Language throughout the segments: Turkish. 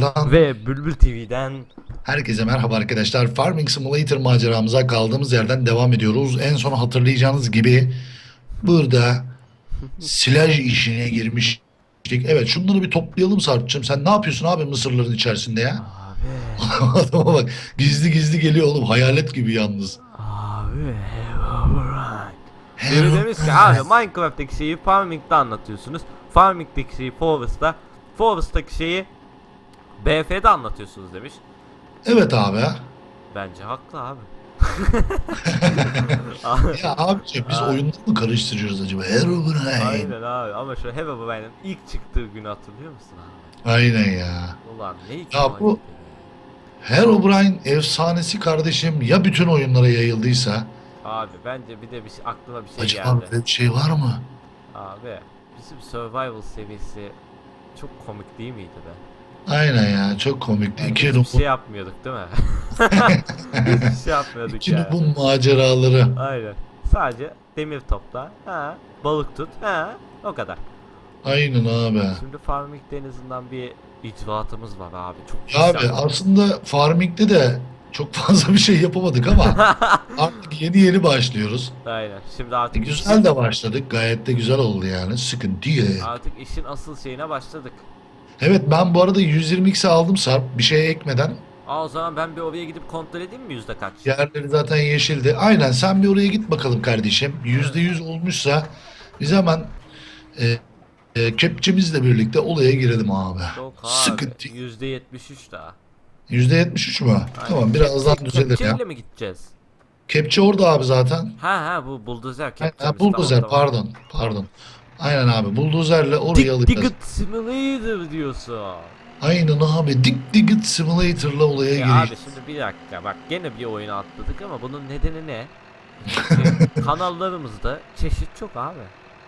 kanalından Ve Bülbül TV'den herkese merhaba arkadaşlar. Farming Simulator maceramıza kaldığımız yerden devam ediyoruz. En son hatırlayacağınız gibi burada silaj işine girmiştik. Evet şunları bir toplayalım Sarp'cığım. Sen ne yapıyorsun abi mısırların içerisinde ya? Abi Adama bak gizli gizli geliyor oğlum hayalet gibi yalnız. Abi Biri demiş ki abi Minecraft'taki şeyi Farming'de anlatıyorsunuz Farming'deki şeyi Forest'ta Forest'taki şeyi BF'de anlatıyorsunuz demiş Evet abi. Bence haklı abi Ya abiciğim biz Abi. oyunları mı karıştırıyoruz acaba? Herobrine. Aynen abi ama şu Herobrine'in ilk çıktığı günü hatırlıyor musun abi? Aynen ya. Ulan ne Ya bu- Herobrine efsanesi kardeşim ya bütün oyunlara yayıldıysa Abi bence bir de bir şey, aklıma bir şey acaba geldi böyle bir şey var mı? Abi bizim survival seviyesi çok komik değil miydi be? Aynen ya çok komikti. Yani İki hiçbir şey yapmıyorduk değil mi? hiçbir şey yapmıyorduk iki yani. nubun maceraları. Aynen. Sadece demir topla, ha, balık tut, ha, o kadar. Aynen abi. Şimdi Farming deniz'inden bir icraatımız var abi. Çok abi güzel. aslında farming'de de çok fazla bir şey yapamadık ama artık yeni yeni başlıyoruz. Aynen. Şimdi artık Güzel de başladık. Gayet de güzel oldu yani. Sıkıntı yok. Artık işin asıl şeyine başladık. Evet ben bu arada 120x'e aldım Sarp. Bir şey ekmeden. Aa o zaman ben bir oraya gidip kontrol edeyim mi yüzde kaç? Yerleri zaten yeşildi. Aynen sen bir oraya git bakalım kardeşim. Yüzde yüz olmuşsa biz hemen e, e, kepçemizle birlikte olaya girelim abi. Yok abi. Sıkıntı. Yüzde yetmiş üç daha. Yüzde yetmiş üç mü? Tamam birazdan düzelir ya. kepçeyle mi gideceğiz? Kepçe orada abi zaten. Ha ha bu buldozer Ha, kepçemiz. buldozer tamam, tamam. pardon pardon. Aynen abi buldozerle orayı Dig alacağız. Digit Simulator diyorsun. Aynen abi Dig Digit Simulator'la olaya Ya abi gireceğiz. şimdi bir dakika bak gene bir oyuna atladık ama bunun nedeni ne? Çünkü kanallarımızda çeşit çok abi.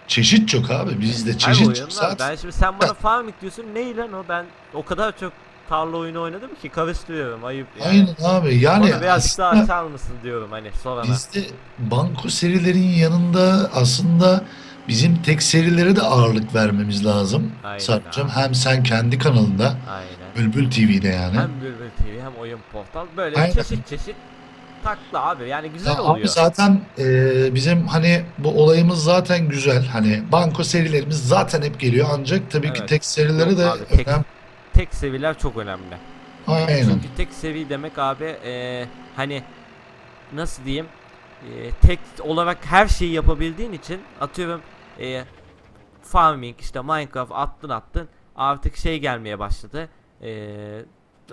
Çeşit çok abi bizde çeşit çok. Zaten Ben şimdi sen bana farming diyorsun ne lan o ben o kadar çok tarla oyunu oynadım ki karıştırıyorum ayıp yani. Aynen abi yani Bana birazcık daha açar mısın diyorum hani sonra. bizde banko serilerin yanında aslında bizim tek serilere de ağırlık vermemiz lazım. Sarp'cığım hem sen kendi kanalında Aynen. Bülbül TV'de yani. Hem Bülbül TV hem oyun portal böyle Aynen. çeşit çeşit takla abi yani güzel Ya oluyor. abi zaten e, bizim hani bu olayımız zaten güzel. Hani banko serilerimiz zaten hep geliyor ancak tabii ki Evet. tek serileri Yok de abi, tek- önem. Tek seviyeler çok önemli. Aynen. Çünkü tek seviye demek abi eee, hani nasıl diyeyim eee, tek olarak her şeyi yapabildiğin için atıyorum eee, farming işte Minecraft attın attın artık şey gelmeye başladı Eee,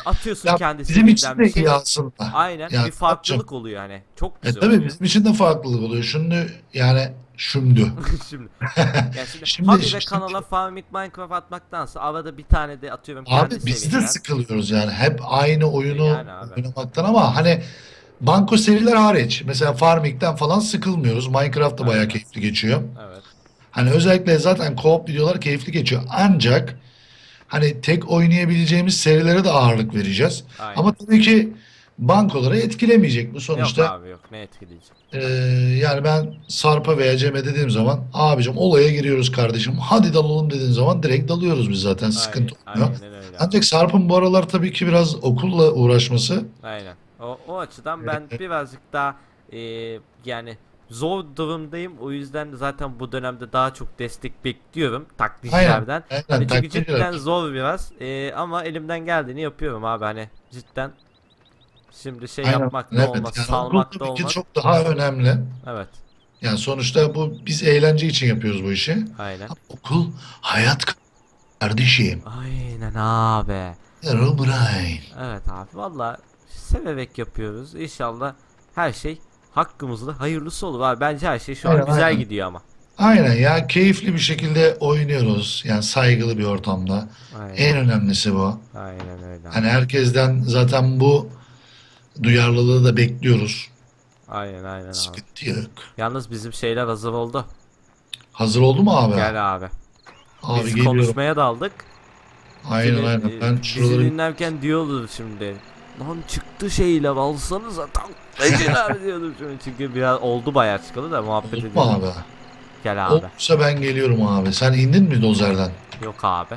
atıyorsun Ya kendi bizim için de şey. iyi aslında. Aynen Ya bir farklılık oluyor hani çok E güzel tabii oluyor. bizim için de farklılık oluyor. Şimdi yani şimdi. şimdi. Ya şimdi, Şimdi- şimdi- kanala farming Minecraft atmaktansa arada bir tane de atıyorum Abi biz de seviyenden. sıkılıyoruz yani. Hep aynı oyunu Yani oynamaktan ama hani banko seriler hariç. Mesela Farming'den falan sıkılmıyoruz. Minecraft da bayağı keyifli geçiyor. Evet. Hani özellikle zaten co-op videolar keyifli geçiyor. Ancak hani tek oynayabileceğimiz serilere de ağırlık vereceğiz. Aynen. Ama tabii ki bankoları etkilemeyecek bu sonuçta. Yok abi yok ne etkileyecek. Ee, yani ben Sarp'a veya Cem'e dediğim zaman abicim olaya giriyoruz kardeşim hadi dalalım dediğin zaman direkt dalıyoruz biz zaten sıkıntı Aynen, olmuyor. aynen öyle. Ancak Sarp'ın bu aralar tabii ki biraz okulla uğraşması Aynen. O, o açıdan ben birazcık daha e, yani zor durumdayım. O yüzden zaten bu dönemde daha çok destek bekliyorum taklitçilerden. aynen Hani çünkü cidden ederim. zor biraz. E, ama elimden geldiğini yapıyorum abi hani cidden. Şimdi şey Aynen, yapmak da evet. olmaz, Yani salmak da olmaz. çok daha önemli. Evet. Yani sonuçta bu biz eğlence için yapıyoruz bu işi. Aynen. Okul hayat kardeşim. Aynen abi. Herobrine. Evet abi valla severek yapıyoruz. İnşallah her şey hakkımızda hayırlısı olur abi. Bence her şey şu an Aynen, güzel aynen. gidiyor ama. Aynen ya keyifli bir şekilde oynuyoruz. Yani saygılı bir ortamda. Aynen. En önemlisi bu. Aynen öyle. abi. Hani herkesten zaten bu duyarlılığı da bekliyoruz. Aynen aynen abi. Sıkıntı yok. Yalnız bizim şeyler hazır oldu. Hazır oldu mu abi? Gel abi. Abi Biz geliyorum. konuşmaya daldık. Aynen Şimdi, aynen. Ben bizi şuraları dinlerken diyordu şimdi. Lan çıktı şeyler alsanıza tam. Ecel abi diyordum şimdi çünkü biraz oldu bayağı çıkalı da muhabbet mu edelim. abi? Gel abi. Olursa ben geliyorum abi. Sen indin mi dozerden? Yok abi.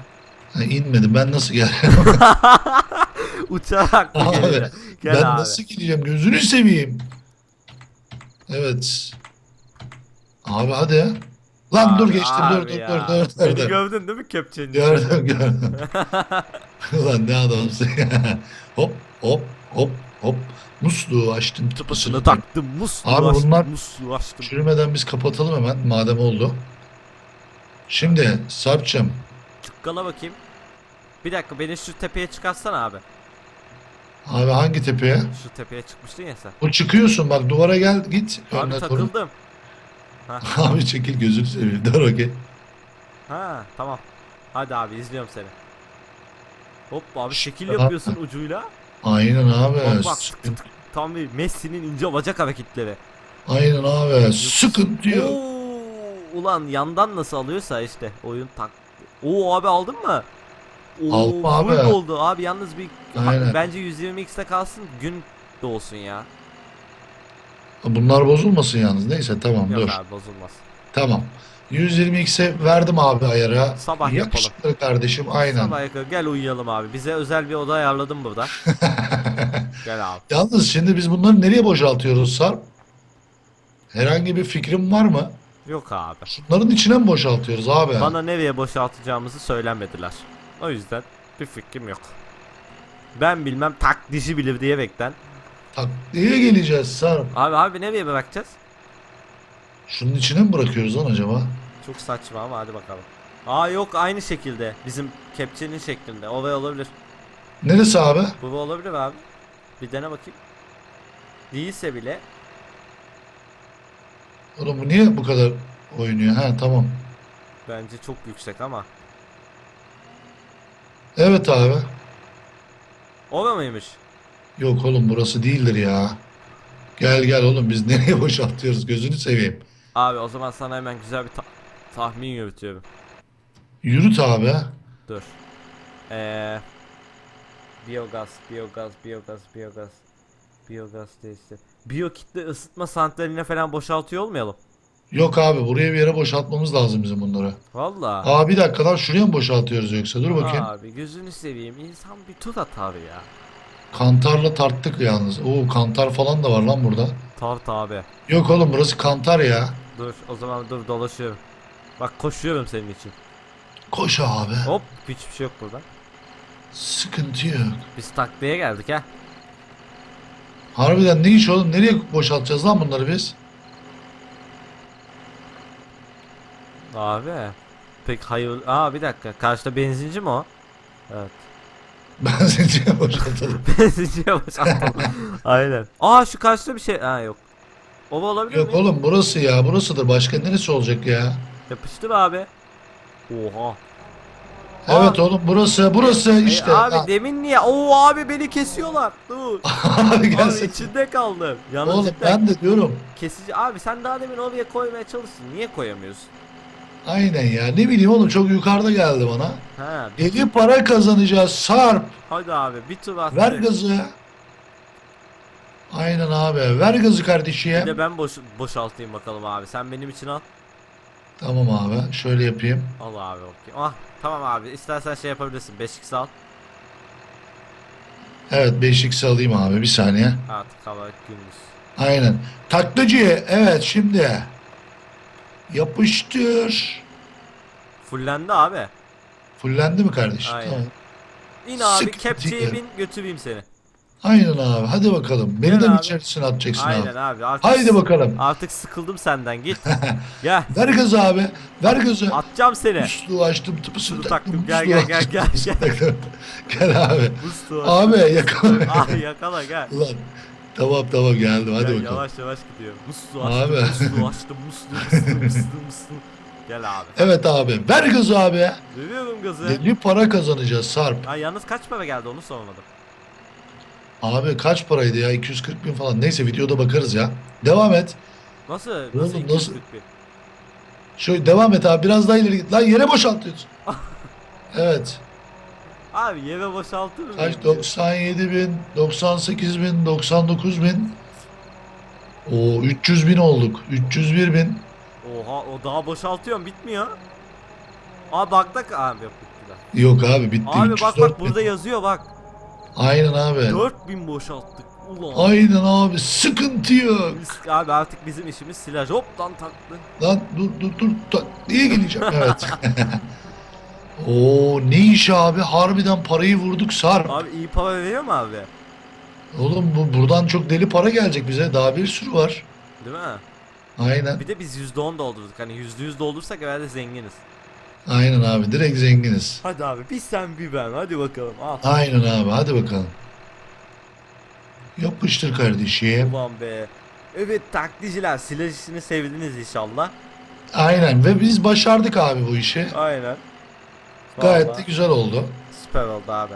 Ha, inmedim. Ben nasıl gel? Uçarak mı Abi, geleceksin? Gel ben abi. nasıl gideceğim? Gözünü seveyim. Evet. Abi hadi. Lan dur geçtim. Dur dur ya. dur dur Beni dur. dur. gördün değil mi kepçenin? Gördüm gördüm. Ulan ne adamsın hop hop hop hop. Musluğu açtım. Tıpasını taktım. Musluğu Abi açtım. bunlar- Musluğu açtım. Çürümeden biz kapatalım hemen madem oldu. Şimdi Sarp'cığım Tıkkala bakayım. Bir dakika beni şu tepeye çıkarsana abi. abi hangi tepeye? Şu tepeye çıkmıştın ya sen. O çıkıyorsun bak duvara gel git. Abi Önüne takıldım. Abi çekil gözünü seveyim. Dur okey. Ha tamam. Hadi abi izliyorum seni. Hop abi şekil yapıyorsun ucuyla. Aynen abi. Bak bak tık tık. Tam bir Messi'nin ince bacak hareketleri. Aynen abi. Sıkıntı yok. Ulan yandan nasıl alıyorsa işte oyun tak. Oo abi aldın mı? Oo, Aldım abi. oldu abi yalnız bir Aynen. bence 120x'te kalsın gün de olsun ya. Bunlar bozulmasın yalnız. Neyse tamam Yok dur. abi bozulmaz. Tamam. 120x'e verdim abi ayara. Sabah Yakışıklı kardeşim aynen. Sabah yakın gel uyuyalım abi. Bize özel bir oda ayarladım burada. gel abi. Yalnız şimdi biz bunları nereye boşaltıyoruz Sarp? Herhangi bir fikrin var mı? Yok abi. Şunların içine mi boşaltıyoruz abi? Bana nereye boşaltacağımızı söylemediler. O yüzden bir fikrim yok. Ben bilmem tak dişi bilir diyerekten. Takliye geleceğiz Sarp. Abi abi nereye bırakacağız? Şunun içine mi bırakıyoruz lan acaba? Çok saçma ama hadi bakalım. Aa yok aynı şekilde. Bizim kepçenin şeklinde. Olay olabilir. Neresi abi? Bu olabilir abi. Bir dene bakayım. Değilse bile Oğlum bu niye bu kadar oynuyor? Ha tamam. bence çok yüksek ama. Evet abi. O mıymış? Yok oğlum burası değildir ya. Gel gel oğlum biz nereye boşaltıyoruz gözünü seveyim. Abi o zaman sana hemen güzel bir ta- tahmin yürütüyorum. Yürüt abi. Dur. Eee biyogaz, biyogaz, biyogaz, biyogaz. Biyogaz değişti. Biyo kitle ısıtma santraline falan boşaltıyor olmayalım. Yok abi buraya bir yere boşaltmamız lazım bizim bunları. Valla. Aa bir dakika lan şuraya mı boşaltıyoruz yoksa? Dur bakayım. Abi gözünü seveyim. İnsan bir tur atar ya. Kantarla tarttık yalnız. Oo kantar falan da var lan burada. Tart abi. Yok oğlum burası kantar ya. Dur o zaman dur dolaşıyorum. Bak koşuyorum senin için. Koş abi. Hop hiçbir şey yok burada. Sıkıntı yok. Biz taklaya geldik ha. Harbiden ne iş oğlum? Nereye boşaltacağız lan bunları biz? Abi. Pek hayır. Aa bir dakika. Karşıda benzinci mi o? Evet. Benzinciye boşaltalım. Benzinciye boşaltalım. Aynen. Aa şu karşıda bir şey. Ha yok. O olabilir Yok mi? oğlum burası ya. Burasıdır. Başka neresi olacak ya? Yapıştır abi. Oha. Evet oğlum burası. Burası Ey, işte. abi Ha, demin niye? Oo abi beni kesiyorlar. Dur. abi abi gelsin. içinde kaldım. Yalnız Oğlum cidden ben de diyorum. kesici. Abi sen daha demin oraya koymaya çalıştın. Niye koyamıyorsun? Aynen ya. Ne bileyim oğlum çok yukarıda geldi bana. Ha. Deli para kazanacağız. Sarp. Hadi abi bir tur at. Ver gazı. Aynen abi. Ver gazı Bir kardeşim. de ben boş, boşaltayım bakalım abi. Sen benim için al. Tamam abi. Şöyle yapayım. Al abi okey. Ah tamam abi. İstersen şey yapabilirsin. 5x al. Evet 5x alayım abi. Bir saniye. Artık hava gündüz. Aynen. Taklacı. Evet şimdi. Yapıştır. Fullendi abi. Fullendi mi kardeşim? Aynen. Tamam. İn abi Sıkıntı kepçeye bin götüreyim seni. Aynen abi. Hadi bakalım. Beni Gel de mi abi. içerisine atacaksın Aynen abi? abi. Artık Haydi bakalım. Artık sıkıldım senden git. Gel. Ver gazı abi. Ver gazı. Atacağım seni. Musluğu açtım. Tıpısını Musluğu taktım. Gel, gel, gel, gel, gel. Gel abi. Musluğu Abi yakala. beni. Abi yakala gel. Ulan. Tamam tamam geldim. Hadi Gel, bakalım. Yavaş yavaş gidiyor. Musluğu Abi. açtım. Musluğu açtım. Musluğu musluğu musluğu musluğu. Gel abi. Evet abi. Ver gazı abi. Veriyorum gazı. Deli para kazanacağız Sarp. Ha, yalnız kaç para geldi onu sormadım. Abi kaç paraydı ya? 240 bin falan. Neyse videoda bakarız ya. Devam et. Nasıl? Oğlum, Nasıl nasıl? 240 bin? Şöyle devam et abi. Biraz daha ileri git. Lan yere boşaltıyorsun. evet. Abi yere boşaltır mı? Kaç? 97 bin, 98 bin, 99 bin. Oo 300 bin olduk. 301 bin. Oha o daha boşaltıyorum bitmiyor. Aa baktık abi yok bitti daha. Yok abi bitti. Abi bak 304 bak burada yazıyor bak. Aynen abi. 4000 boşalttık. Ulan. Aynen abi sıkıntı yok. Biz- Abi artık bizim işimiz silaj. Hoptan taktı. Lan dur dur dur. Ta- Niye geleceğim? Evet. Oo ne iş abi? Harbiden parayı vurduk Sarp. Abi iyi para veriyor mu abi? Oğlum bu buradan çok deli para gelecek bize. Daha bir sürü var. Değil mi? Aynen. Bir de biz %10 doldurduk. Hani %100 doldursak herhalde zenginiz. Aynen abi. Direkt zenginiz. Hadi abi bir sen bir ben. Hadi bakalım. Al. Aynen abi. Hadi bakalım. Yapıştır kardeşim. Ulan be. Evet taklitçiler silaj işini sevdiniz inşallah. Aynen ve biz başardık abi bu işi. Aynen. Gayet de Vallahi güzel oldu. Süper oldu abi.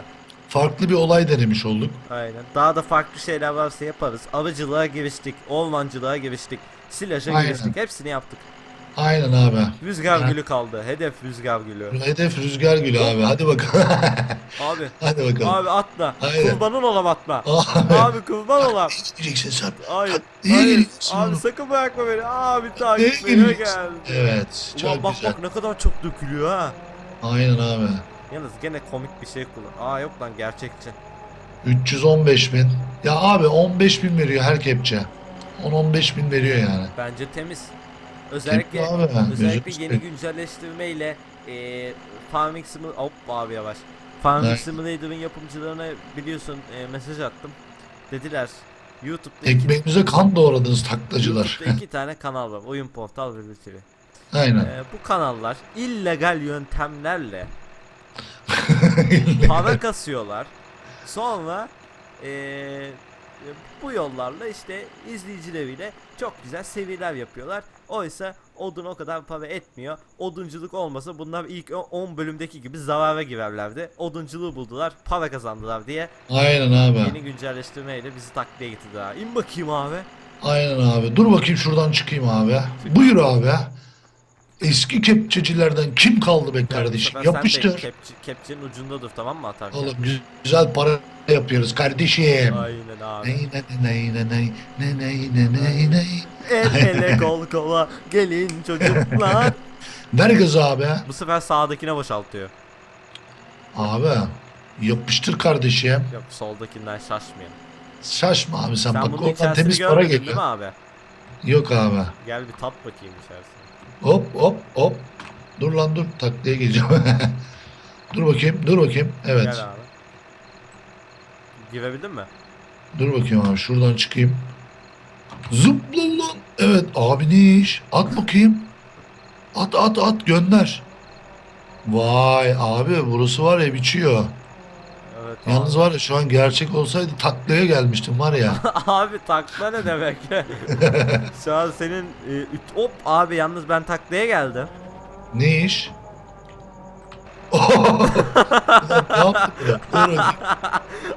Farklı bir olay denemiş olduk. Aynen. Daha da farklı şeyler varsa yaparız. Avcılığa giriştik. Ormancılığa giriştik. Silaja Aynen. giriştik. Hepsini yaptık. Aynen abi. Rüzgar Ha. gülü kaldı. Hedef rüzgar gülü. Hedef rüzgar gülü abi. Hadi bakalım. Abi. Hadi bakalım. Abi atla. Aynen. Kurbanın olam atla. Abi. Abi kurban olam. Ne diyeceksin sen? Hayır. Niye Hayır. Abi oğlum? sakın bırakma beni. Abi geliyorsun? gel. Evet. Ulan Çok bak güzel. bak ne kadar çok dökülüyor ha. Aynen abi. Yalnız gene komik bir şey kullan. Aa yok lan gerçekçi. 315 bin. Ya abi 15 bin veriyor her kepçe. 10-15 bin veriyor yani. Bence temiz. Özellikle abi. özellikle Gözünü yeni seveyim. güncelleştirme ile eee Farming Simulator hop abi yavaş. Farming Evet. Simulator'ın yapımcılarına biliyorsun eee, mesaj attım. Dediler YouTube'da iki, Ekmeğimize kan doğradınız taklacılar. YouTube'da iki tane kanal var. Oyun Portal ve TV. Aynen. Eee, bu kanallar illegal yöntemlerle para kasıyorlar. Sonra eee, bu yollarla işte izleyicileriyle çok güzel seviyeler yapıyorlar. Oysa odun o kadar para etmiyor. Odunculuk olmasa bunlar ilk o- 10 bölümdeki gibi zarara girerlerdi. Odunculuğu buldular, para kazandılar diye Aynen abi. yeni güncelleştirmeyle bizi takliye getirdiler. İn bakayım abi. Aynen abi. Dur bakayım şuradan çıkayım abi. Buyur abi. Eski kepçecilerden kim kaldı be kardeşim? Yapıştır. kepçe- kepçenin ucunda dur tamam mı atarken? Oğlum gü- güzel para yapıyoruz kardeşim. Aynen abi. Ney ney ney ney ney ney ney ney ney. El ele kol kola gelin çocuklar. Ver gazı abi. Bu sefer sağdakine boşaltıyor. Abi yapıştır kardeşim. Yok soldakinden şaşmayın. Şaşma abi sen, Sen bak bunun oradan içerisini temiz para görmedin değil geliyor. mi abi? Yok abi. Gel bir tat bakayım içerisine. Hop hop hop. Dur lan dur taklaya geleceğim. dur bakayım dur bakayım. Evet. Gel abi. Girebildin mi? Dur bakayım abi şuradan çıkayım. Zıpla lan. Evet abi ne iş? At bakayım. At at at gönder. Vay abi burası var ya biçiyor. Yalnız var ya şu an gerçek olsaydı taklaya gelmiştim var ya. abi takla ne demek? Şu an senin e, üt- hop abi yalnız ben taklaya geldim. ne iş? Ulan ne yaptın ya? Dur bakayım.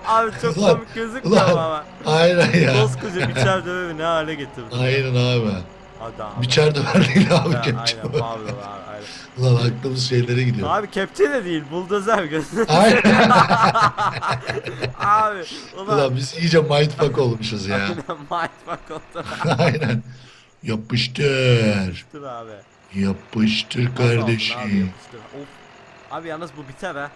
Abi çok Ulan, komik gözükmüyor ulan. ama. Aynen ya. Koskoca biçer dövemi ne hale getirdin. Aynen abi. Abi. Biçer döver değil abi Ha, kepçe. aynen pardon abi aynen. Ulan aklımız şeylere gidiyor. Abi kepçe de değil buldozer gözü. Aynen. abi ulan. Ulan biz iyice mindfuck olmuşuz ya. Aynen mindfuck oldu. Aynen. Yapıştır. Dur abi. Yapıştır aldın Abi, kardeşim. yapıştır. Of. Abi yalnız bu biter ha.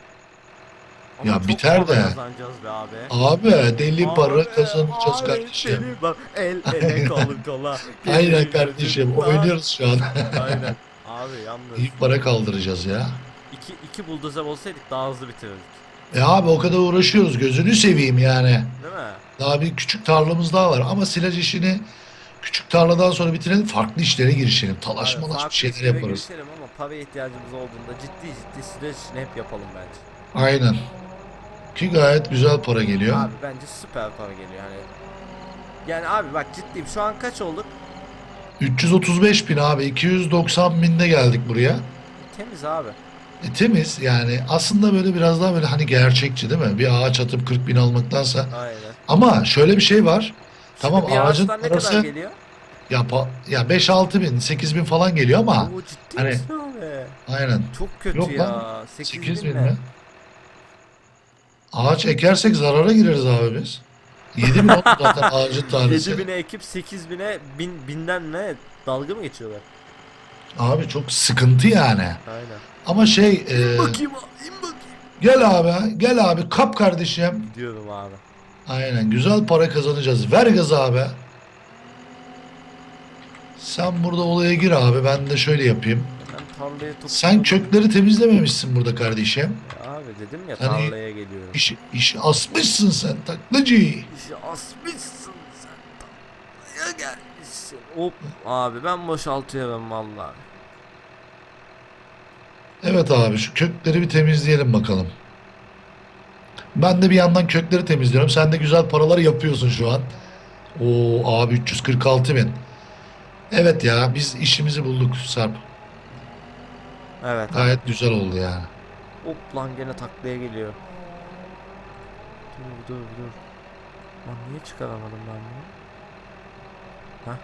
Ama Ya çok biter para de. kazanacağız be abi. Abi deli para Abi, kazanacağız abi, kardeşim. deli bak, El ele kolu kola. Aynen kardeşim. Oynuyoruz şu an. Aynen. Abi yalnız İyi para kaldıracağız ya. iki, iki buldozer olsaydık daha hızlı bitirirdik. E abi o kadar uğraşıyoruz. Gözünü seveyim yani. Değil mi? Daha bir küçük tarlamız daha var. Ama silaj işini küçük tarladan sonra bitirelim. Farklı işlere girişelim. Talaş Abi, malaş bir farklı şeyler yaparız. girişelim ama para ihtiyacımız olduğunda ciddi ciddi süreç işini hep yapalım bence. Aynen. Ki gayet güzel para geliyor. Abi bence süper para geliyor hani. Yani abi bak ciddiyim şu an kaç olduk? 335 bin abi. 290 binde geldik buraya. Temiz abi. E, temiz yani aslında böyle biraz daha böyle hani gerçekçi değil mi? Bir ağaç atıp 40 bin almaktansa. Aynen. Ama şöyle bir şey var. Tamam, Şimdi bir ağacın ağaçtan ne parası- kadar geliyor? Ya, ya 5-6 bin 8 bin falan geliyor ama Oo ciddi hani- aynen. Çok kötü Yok ya. lan, 8, 8 bin, bin ne? mi? Ağaç ekersek zarara gireriz abi biz. 7 bin oldu zaten ağacın tanesi. 7 bine ekip 8 bine bin, binden ne? Dalga mı geçiyorlar? Abi çok sıkıntı yani. Aynen. Ama şey e, bakayım in bakayım. Gel abi. Gel abi. Kap kardeşim. Gidiyorum abi. Aynen. Güzel para kazanacağız. Ver gaz abi. Sen burada olaya gir abi. Ben de şöyle yapayım. Ben. Sen kökleri temizlememişsin burada kardeşim. Abi dedim ya Hani- tarlaya geliyorum. İş, iş asmışsın sen taklacı. İşi asmışsın sen tarlaya gelmişsin. Hop abi ben boşaltıyorum vallahi. Evet abi şu kökleri bir temizleyelim bakalım. Ben de bir yandan kökleri temizliyorum. Sen de güzel paralar yapıyorsun şu an. Oo abi 346 bin. Evet ya biz işimizi bulduk Sarp. Evet. Gayet güzel oldu yani. Hop lan gene taklaya geliyor. Dur dur dur. Lan niye çıkaramadım ben bunu? Hah.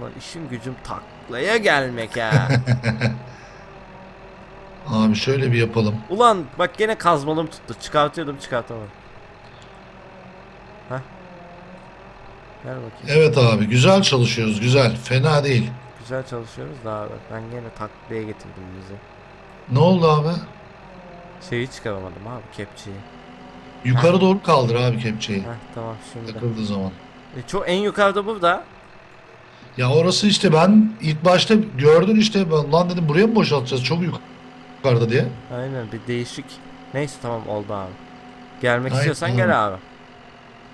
Ulan işim gücüm taklaya gelmek ha. Abi şöyle bir yapalım. Ulan bak gene kazmalım tuttu. Çıkartıyordum çıkartamadım. Hah. Gel bakayım. Evet abi güzel çalışıyoruz güzel. Fena değil. Güzel çalışıyoruz da abi. Ben gene taklaya getirdim bizi. Ne oldu abi? Şeyi çıkaramadım abi kepçeyi. Yukarı doğru kaldır abi kepçeyi. Heh tamam şimdi. Takıldığı zaman. E, çok en yukarıda burada. Ya orası işte ben ilk başta gördün işte ben lan dedim buraya mı boşaltacağız çok yukarıda diye. Aynen bir değişik. Neyse tamam oldu abi. Gelmek Aynen, istiyorsan gel abi.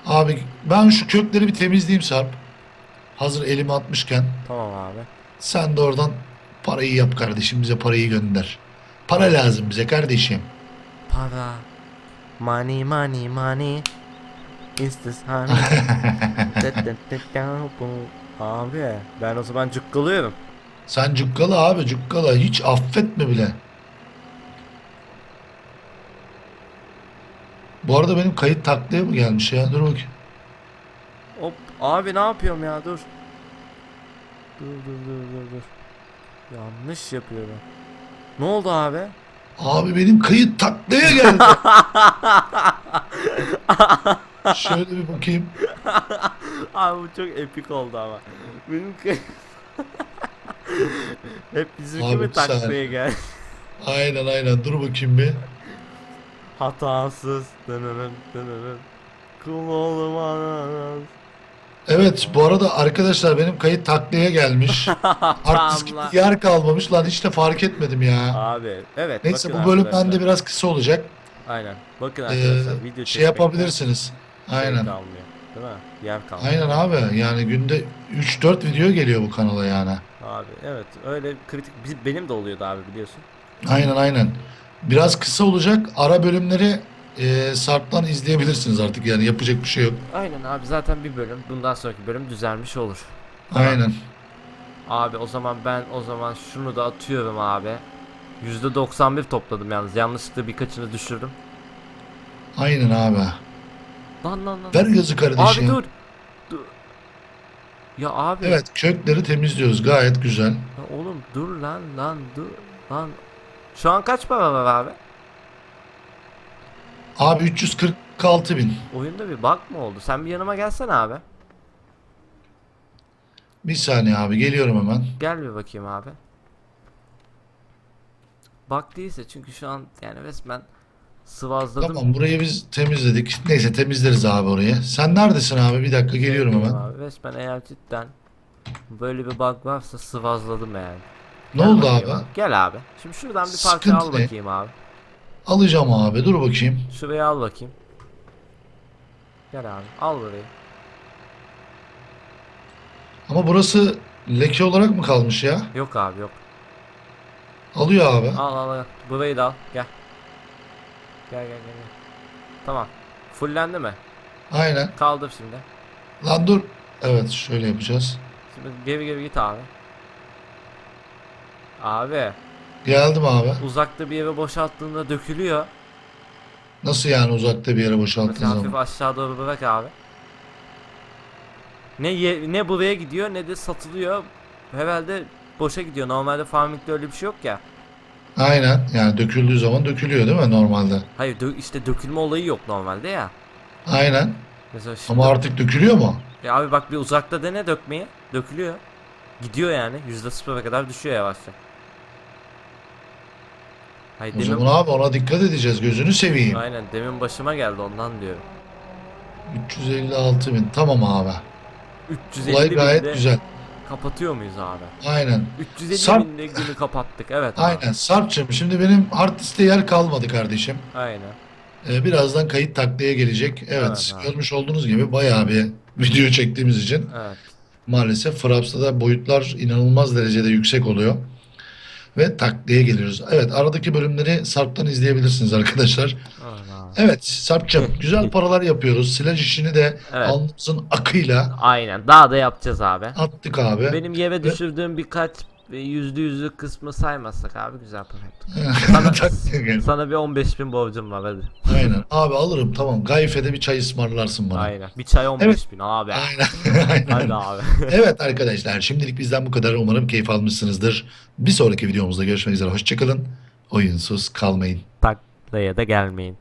Abi ben şu kökleri bir temizleyeyim Sarp. Hazır elimi atmışken Tamam abi. sen de oradan parayı yap kardeşim bize parayı gönder. Para lazım bize kardeşim. Para. Money money money. Is this honey? Abi ben o zaman cukkalıyorum. Sen cukkala abi cukkala hiç affetme bile. Bu arada benim kayıt taklaya mı gelmiş ya? Dur bakayım. Hop abi ne yapıyorum ya dur. Dur dur dur dur dur. Yanlış yapıyorum. Ne oldu abi? Abi benim kayıt taklaya geldi. Şöyle bir bakayım. Abi bu çok epik oldu ama. Benim kı- Hep bizimki mi taklaya gel? Aynen aynen dur bakayım bir. Hatasız. Dınırın dınırın. Kul oğlum anas. Evet bu arada arkadaşlar benim kayıt taklaya gelmiş. Gitti yer kalmamış lan hiç de fark etmedim ya. Abi evet Neyse bakın bu bölüm arkadaşlar. bende biraz kısa olacak. Aynen. Bakın Ee, arkadaşlar video şey yapabilirsiniz. Aynen. kalmıyor. Değil mi? Yer kalmıyor. Aynen abi yani günde 3-4 video geliyor bu kanala yani. Abi evet öyle kritik biz, benim de oluyordu abi biliyorsun. Aynen aynen. Biraz kısa olacak. Ara bölümleri e, Sarp'tan izleyebilirsiniz artık yani yapacak bir şey yok. Aynen abi zaten bir bölüm bundan sonraki bölüm düzelmiş olur. Aynen. Abi o zaman ben o zaman şunu da atıyorum abi. %91 topladım yalnız yanlışlıkla birkaçını düşürdüm. Aynen abi. Lan lan lan. Ver gazı kardeşim. Abi dur. Dur. Ya abi. Evet kökleri temizliyoruz gayet güzel. Ya oğlum dur lan lan dur lan. Şu an kaç para var abi? Abi 346 bin. Oyunda bir bug mı oldu? Sen bir yanıma gelsene abi. Bir saniye abi geliyorum hemen. Gel bir bakayım abi. Bug değilse çünkü şu an yani resmen sıvazladım. Tamam burayı biz temizledik. Neyse temizleriz abi orayı. Sen neredesin abi? Bir dakika geliyorum hemen. Abi. Resmen eğer cidden böyle bir bug varsa sıvazladım yani. Ne Gel oldu bakayım abi? Gel abi. Şimdi şuradan bir parça Sıkıntı al ne? bakayım abi. Alacağım abi. Dur bakayım. Şuraya al bakayım. Gel abi. Al burayı. Ama burası leke olarak mı kalmış ya? Yok abi yok. Alıyor abi. Al al al. Burayı da al. Gel. Gel gel gel. gel. Tamam. Fullendi mi? Aynen. Kaldır şimdi. Lan dur. Evet şöyle yapacağız. Şimdi geri geri git abi. Abi Geldim abi. uzakta bir yere boşalttığında dökülüyor. Nasıl yani uzakta bir yere boşalttığın Mesela hafif zaman? aşağı doğru bırak abi. Ne ye, ne buraya gidiyor ne de satılıyor. Herhalde boşa gidiyor. Normalde farming'de öyle bir şey yok ya. Aynen. Yani döküldüğü zaman dökülüyor değil mi normalde? Hayır dö- işte dökülme olayı yok normalde ya. Aynen. Mesela şimdi Ama artık dökülüyor mu? E abi bak bir uzakta dene dökmeyi. Dökülüyor. Gidiyor yani. Yüzde sıfıra kadar düşüyor yavaşça. Hayır O demin, zaman abi ona dikkat edeceğiz. Gözünü seveyim. aynen demin başıma geldi ondan diyorum. 356 bin. Tamam abi. 350 Olay gayet güzel. kapatıyor muyuz abi? Aynen. 350 Sarp- binde günü kapattık evet abi. Aynen. Sarp'cığım şimdi benim hard diskte yer kalmadı kardeşim. Aynen. Ee, birazdan kayıt taklaya gelecek. Evet, Evet abi. görmüş olduğunuz gibi bayağı bir video çektiğimiz için Evet. maalesef Fraps'ta da boyutlar inanılmaz derecede yüksek oluyor. Ve taklaya geliyoruz. Evet aradaki bölümleri Sarp'tan izleyebilirsiniz arkadaşlar. Evet Sarp'cığım güzel paralar yapıyoruz. Silaj işini de Evet. alnımızın akıyla Aynen. Daha da yapacağız abi. attık abi. Benim yere düşürdüğüm birkaç e, yüzde yüzlük kısmı saymazsak abi güzel para yaptık. Sana, sana bir 15 bin borcum var hadi. Aynen. Abi alırım tamam. Gayfe'de bir çay ısmarlarsın bana. Aynen. Bir çay 15 Evet. bin abi. Aynen. Aynen. Hadi abi. Evet arkadaşlar şimdilik bizden bu kadar. Umarım keyif almışsınızdır. Bir sonraki videomuzda görüşmek üzere. Hoşçakalın. Oyunsuz kalmayın. Taklaya da gelmeyin.